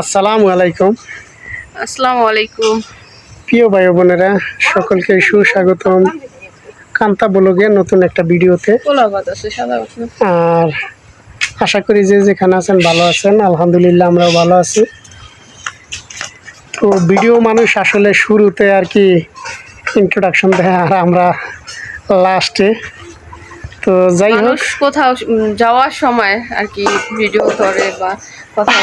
আসসালামু আলাইকুম। আসসালামু আলাইকুম প্রিয় ভাই বোনেরা সকলকে সুস্বাগতম। কান্তা ব্লগে নতুন একটা ভিডিওতে। আর আশা করি যে যেখানে আছেন ভালো আছেন। আলহামদুলিল্লাহ আমরাও ভালো আছি। তো ভিডিও মানুষ আসলে শুরুতে আর কি ইন্ট্রোডাকশন দেয় আর আমরা লাস্টে তো যাই হোক। কোথাও যাওয়ার সময় আর কি ভিডিও করে বা কথা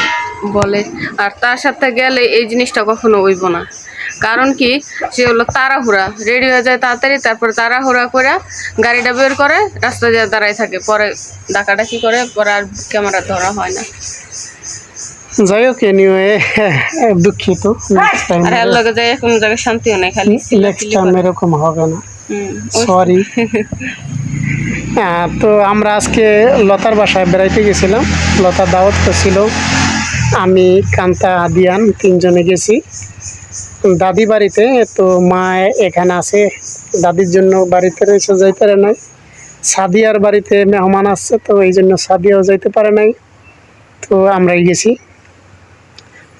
বলে। আর তার সাথে গেলে এই জিনিসটা কখনো হইব না। কারণ কি? সে হলো তাড়াহুড়া। রেডি হয়ে যায় তাড়াতাড়ি তারপর তাড়াহুড়া করে গাড়িটা বের করে রাস্তা দিয়ে দাঁড়ায় থাকে। পরে ডাকাডাকি করে পরে আর ক্যামেরা ধরা হয় না। যাই হোক এনিওয়ে দুঃখিত। আর এর লগে যায় কোনো জায়গায় শান্তিও নেই খালি নেক্সট টাইম এরকম হবে না। সরি তো আমরা আজকে লতার বাসায় বেড়াইতে গেছিলাম। লতার দাওয়াত ছিল, আমি, কান্তা, আদিয়ান তিনজনে গেছি। দাদি বাড়িতে, তো মা এখানে আছে। দাদির জন্য বাড়িতে রয়েছে, যাইতে পারে নাই। সাদিয়ার বাড়িতে মেহমান আসছে, তো এই জন্য সাদিয়াও যাইতে পারে নাই। তো আমরাই গেছি।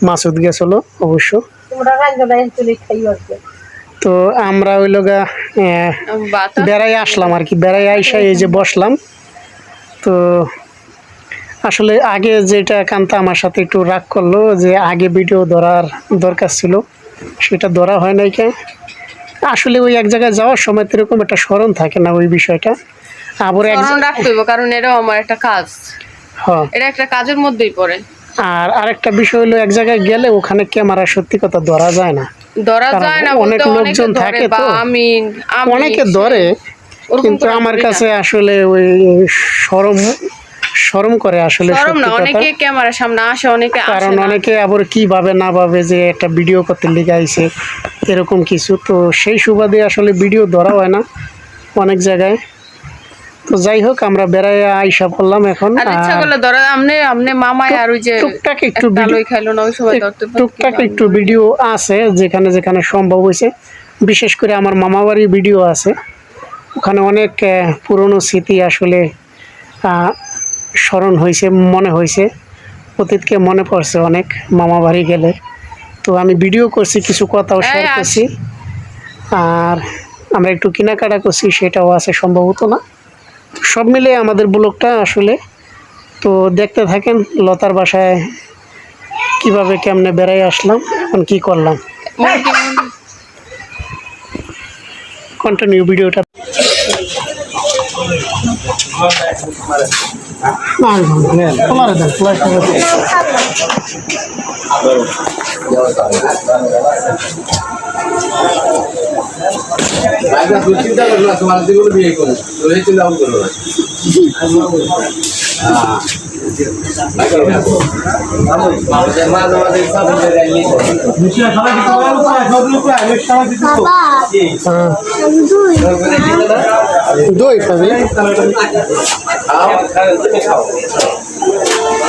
মাসুদ গেছিল, অবশ্য। তো আমরা ওই লগা বেড়াই আসলাম আর কি বেড়াই আইসা এই যে বসলাম। তো আসলে আগে যেটা কান্তা আমার সাথে একটু রাগ করল যে আগে ভিডিও ধরার দরকার ছিল সেটা ধরা হয় নাই কে? আসলে ওই এক জায়গায় যাওয়ার সময় তো এরকম একটা স্মরণ থাকে না ওই বিষয়টা। আবার রাখতে হইব কারণ এটাও আমার একটা কাজ। হ্যাঁ। এটা একটা কাজের মধ্যেই পড়ে। আর আরেকটা বিষয় হলো এক জায়গায় গেলে ওখানে ক্যামেরা সত্যি কথা ধরা যায় না। ধরা যায় না অনেক লোকজন থাকে তো। আমি অনেকে ধরে কিন্তু আমার কাছে আসলে ওই সরম সরম করে আসলে শরম না অনেকে ক্যামেরার সামনে আসে অনেকে কারণ অনেকে আবার কি ভাবে না ভাবে যে একটা ভিডিও করতে লিখে আইছে এরকম কিছু। তো সেই সুবাদে আসলে ভিডিও ধরা হয় না অনেক জায়গায়। তো যাই হোক আমরা বেড়ায় আইসা পড়লাম এখন। আমনে আমনে মামায় আর ওই যে টুকটাক একটু ভিডিও খাইলো না ওই সময় টুকটাক একটু ভিডিও আছে যেখানে যেখানে সম্ভব হয়েছে। বিশেষ করে আমার মামা বাড়ির ভিডিও আছে। ওখানে অনেক পুরনো স্মৃতি আসলে স্মরণ হয়েছে মনে হয়েছে। অতীতকে মনে পড়ছে অনেক মামা বাড়ি গেলে। তো আমি ভিডিও করছি কিছু কথাও শেয়ার করছি। আর আমরা একটু কেনাকাটা করছি সেটাও আছে সম্ভবত না। সব মিলে আমাদের ব্লগটা আসলে তো দেখতে থাকেন লতার বাসায় কীভাবে কেমনে বেড়াই আসলাম এখন কি করলাম মনে মনে- কন্টিনিউ ভিডিওটা তুই চিন্তা করো না তোমার যেগুলো বিয়ে করো তুই চিন্তা করো দই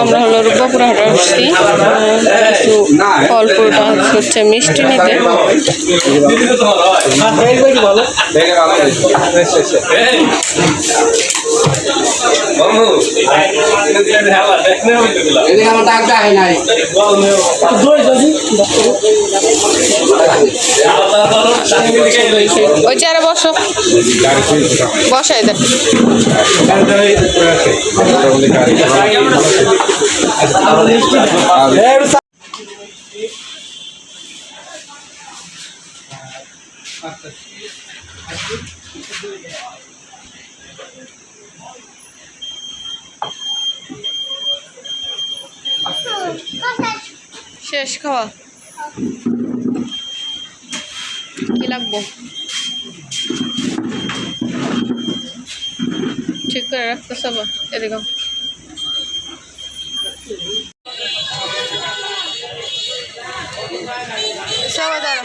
আমরা হলো রূপপুরা হাটে আসছি। কিছু ফল ফুলটা হচ্ছে মিষ্টি নিতে। ওই চেয়ারে বসো। বসাই দেন। শেষ খাওয়া কি লাগবো ঠিক করে রাখতে সব এরকম সবাই দাঁড়ো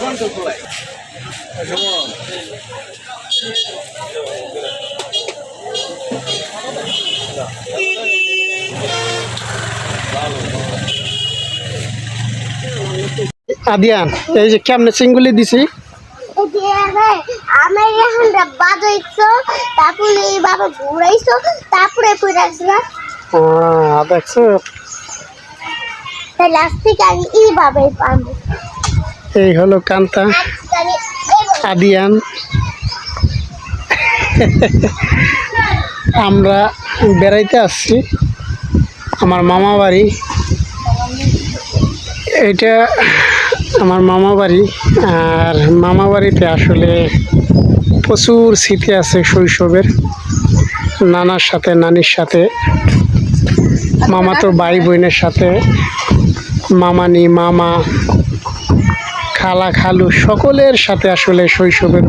Thank you. আদিয়ান এই যে কেমনে চিঙ্গুলি দিছি? এখন তারপরে ঘুরাইছো তারপরে দেখছ? থেকে আমি পাবো এই হলো কান্তা। আমি আদিয়ান আমরা বেড়াইতে আসছি। আমার মামা বাড়ি। এটা আমার মামা বাড়ি। আর মামা বাড়িতে আসলে প্রচুর স্মৃতি আছে শৈশবের। নানার সাথে, নানির সাথে। মামা তো ভাই বোনের সাথে। মামানি মামা। খালা খালু সকলের সাথে আসলে শৈশবের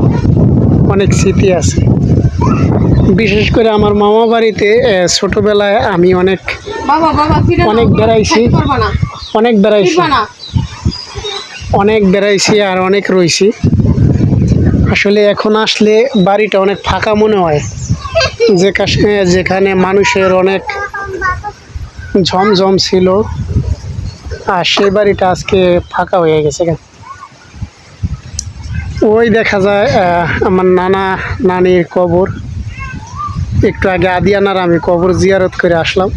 অনেক স্মৃতি আছে। বিশেষ করে আমার মামা বাড়িতে ছোটবেলায় আমি অনেক অনেক বেড়াইছি। অনেক বেড়াইছি। অনেক বেড়াইছি আর অনেক রইছি। আসলে এখন আসলে বাড়িটা অনেক ফাঁকা মনে হয়। যে কাশ- যেখানে মানুষের অনেক ঝমঝম ছিল আর সেই বাড়িটা আজকে ফাঁকা হয়ে গেছে কেন? ওই দেখা যায় আমার নানা, নানির কবর। একটু আগে আদিয়ানার আমি কবর জিয়ারত করে আসলাম।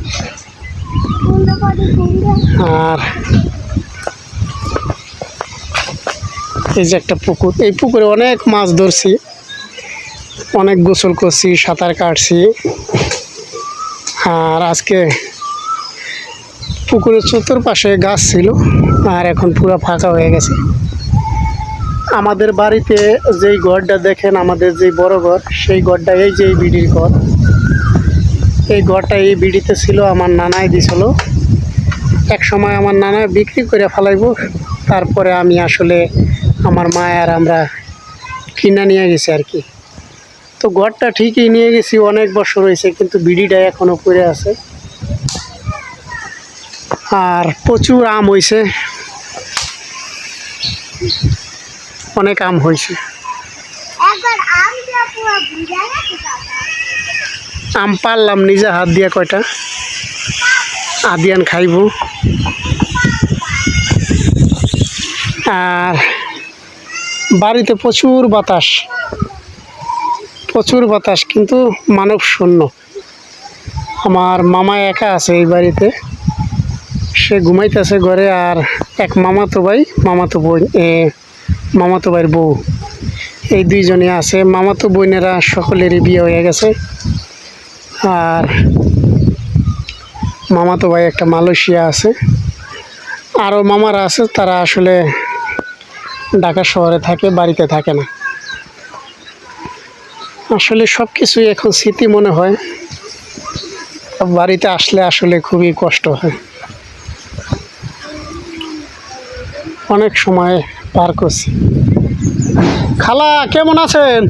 আর এই যে একটা পুকুর, এই পুকুরে অনেক মাছ ধরছি। অনেক গোসল করছি, সাঁতার কাটছি। আর আজকে পুকুরের চতুর্পাশে গাছ ছিল, আর এখন পুরো ফাঁকা হয়ে গেছে। আমাদের বাড়িতে যেই ঘরটা দেখেন, আমাদের যে বড় ঘর, সেই ঘরটা এই যে এই বিড়ির ঘর। এই ঘরটা এই বিড়িতে ছিল, আমার নানাই দিছিল। এক সময় আমার নানা বিক্রি করে ফেলাইব, তারপরে আমি আসলে আমার মা আর আমরা কিনা নিয়ে গেছি আর কি। তো ঘরটা ঠিকই নিয়ে গেছি, অনেক বছর হয়েছে, কিন্তু বিড়িটা এখনও পড়ে আছে। আর প্রচুর আম হয়েছে অনেক আম হয়েছে। আম পারলাম নিজে হাত দিয়া কয়টা? আদিয়ান খাইব। আর বাড়িতে প্রচুর বাতাস। প্রচুর বাতাস কিন্তু মানব শূন্য। আমার মামা একা আছে এই বাড়িতে। সে ঘুমাইতেছে ঘরে আর এক মামা তো ভাই মামাতো বোন এ, মামাতো ভাইয়ের বউ। এই দুইজনে আছে। মামাতো বোনেরা সকলেরই বিয়ে হয়ে গেছে। আর মামাতো ভাই একটা মালয়েশিয়া আছে। আরও মামারা আছে, তারা আসলে ঢাকা শহরে থাকে, বাড়িতে থাকে না। আসলে সব কিছুই এখন স্মৃতি মনে হয়। বাড়িতে আসলে আসলে খুবই কষ্ট হয়। অনেক সময় পার করছি। খালা, কেমন আছেন?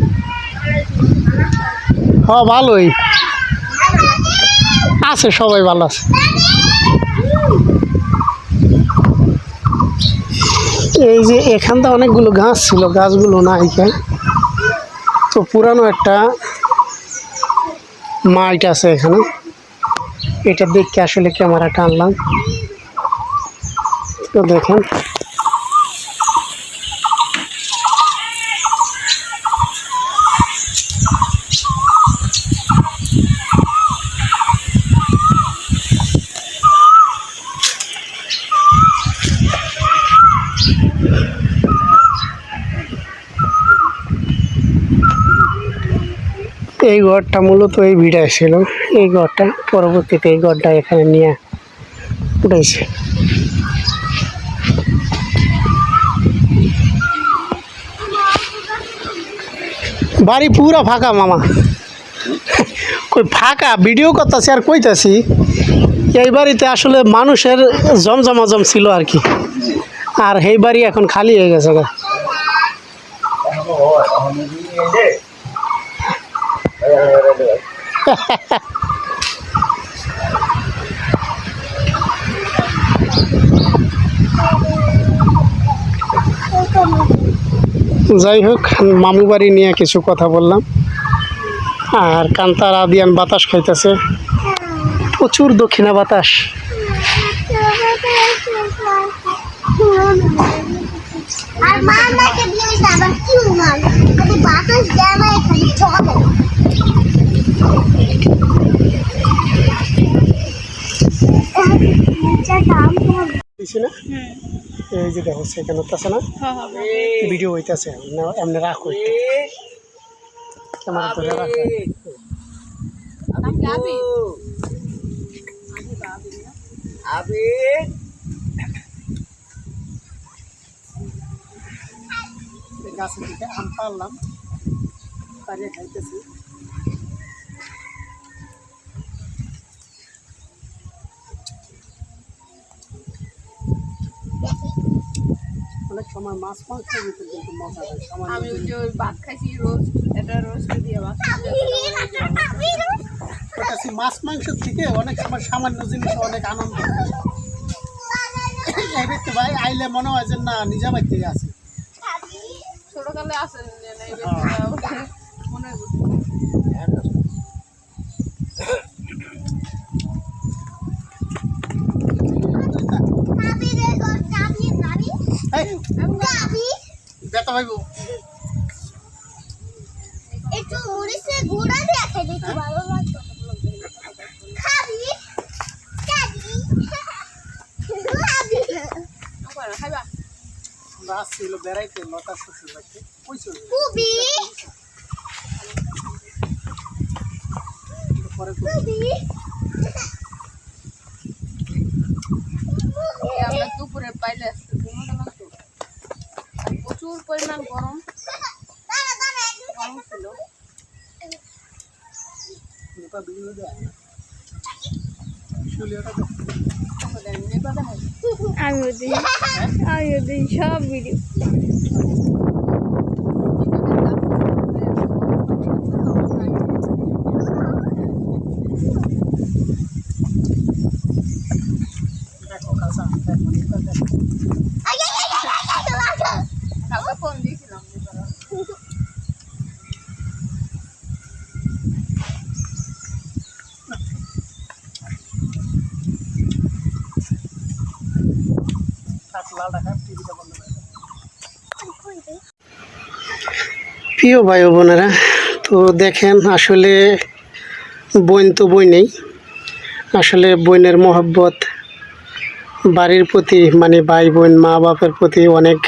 হ, ভালোই। আছে, সবাই ভালো আছে। এই যে এখানটা অনেকগুলো গাছ ছিল, গাছগুলো না তো পুরানো একটা মাইট আছে এখানে। এটা দেখতে আসলে ক্যামেরাটা আনলাম। তো দেখেন। এই ঘরটা মূলত এই ভিড়ায় ছিল। এই ঘরটা পরবর্তীতে এই ঘরটা এখানে নিয়ে উঠেছে। বাড়ি পুরা ফাঁকা, মামা। কই ফাঁকা? ভিডিও করতেছি আর কইতাছি, এই বাড়িতে আসলে মানুষের জমজমাজম ছিল আর কি। আর এই বাড়ি এখন খালি হয়ে গেছে যাই হোক, মামু বাড়ি নিয়ে কিছু কথা বললাম। আর কান্তার আদিয়ান বাতাস খাইতেছে। প্রচুর দক্ষিণা বাতাস। আর মা আমাকে দিয়ে কি বাতাস দেয় না খালি চলে দিছি না এই যে দেখো, সেখানে আছে না? ভিডিও হইতাছে, এমনি রাখো একটু। গাছের দিকে আম পারলাম পারিয়ে খাইতেছি। সময় মাছ মাংস কিন্তু মজা হয় আমি ওই যে ভাত খাইছি রোজ এটা রোজ দিয়ে ভাত ওটা মাছ মাংস থেকে অনেক সময় সামান্য জিনিস অনেক আনন্দ এই ব্যক্তি ভাই আইলে মনে হয় যে না নিজা বাড়িতে আছে। ছোটকালে আসেন মনে হয় চাবি রে তোর চাবি বেটা ভাইব একটু মরিচে গুঁড়া দিয়ে খেয়ে দিতে ভালো লাগতো খাবি? খাবি? খাবি? খাইবা? আমরা আসছিল বেড়াইতে লতা শ্বশুর বাড়িতে ওই কুবি? পরে কুবি? আমরা দুপুরে পাইলে আসতে আর প্রচুর পরিমাণ গরম। গরম ছিল আমিও দিই আমিও দিই সব ভিডিও দেখো কাঁচা দেখো। প্রিয় ভাই বোনেরা, তো দেখেন আসলে বইন তো বই নেই। আসলে বইনের মহব্বত বাড়ির প্রতি মানে ভাই বোন, মা বাপের প্রতি অনেক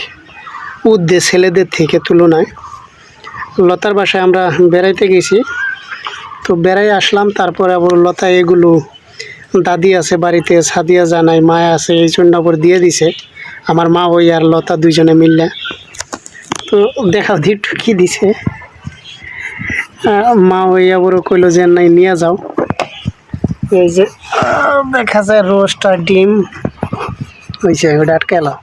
উদ্দে ছেলেদের থেকে তুলনায়। লতার বাসায় আমরা বেড়াইতে গেছি, তো বেড়াই আসলাম, তারপরে আবার লতা এগুলো দাদি আছে বাড়িতে সাদিয়া জানাই মায়া আছে, এই জন্য আবার দিয়ে দিছে। আমার মা ওই আর লতা দুইজনে মিললে। তো দেখা একটু কি দিছে। মা ওই আবারও কইলো যে নাই নিয়ে যাও। এই যে দেখা যায় রোস্ট আর ডিম। হয়েছে ওটা আটকালাম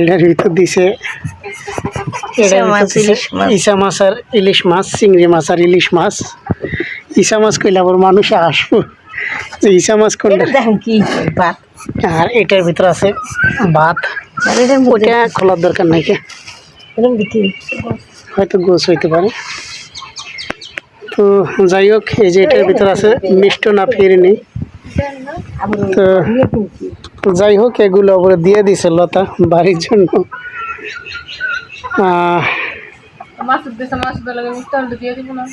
এটার ভিতর দিছে এটার ভিতর দিছে ইসা মাছ আর ইলিশ মাছ চিংড়ি মাছ আর ইলিশ মাছ। ইসা মাছ কইলে আবার মানুষে আসব যে ইসা মাছ কোনটা কি আর এটার ভিতর আছে ভাত। ওটা খোলার দরকার নাই কে? হয়তো গোছ হইতে পারে। তো যাই হোক এই যে এটার ভিতর আছে মিষ্ট না ফিরিনি। তো যাই হোক এগুলো আবার দিয়ে দিছে লতা বাড়ির জন্য। আহ, মাছ উঠতেছে মাছ দিয়ে দিব না।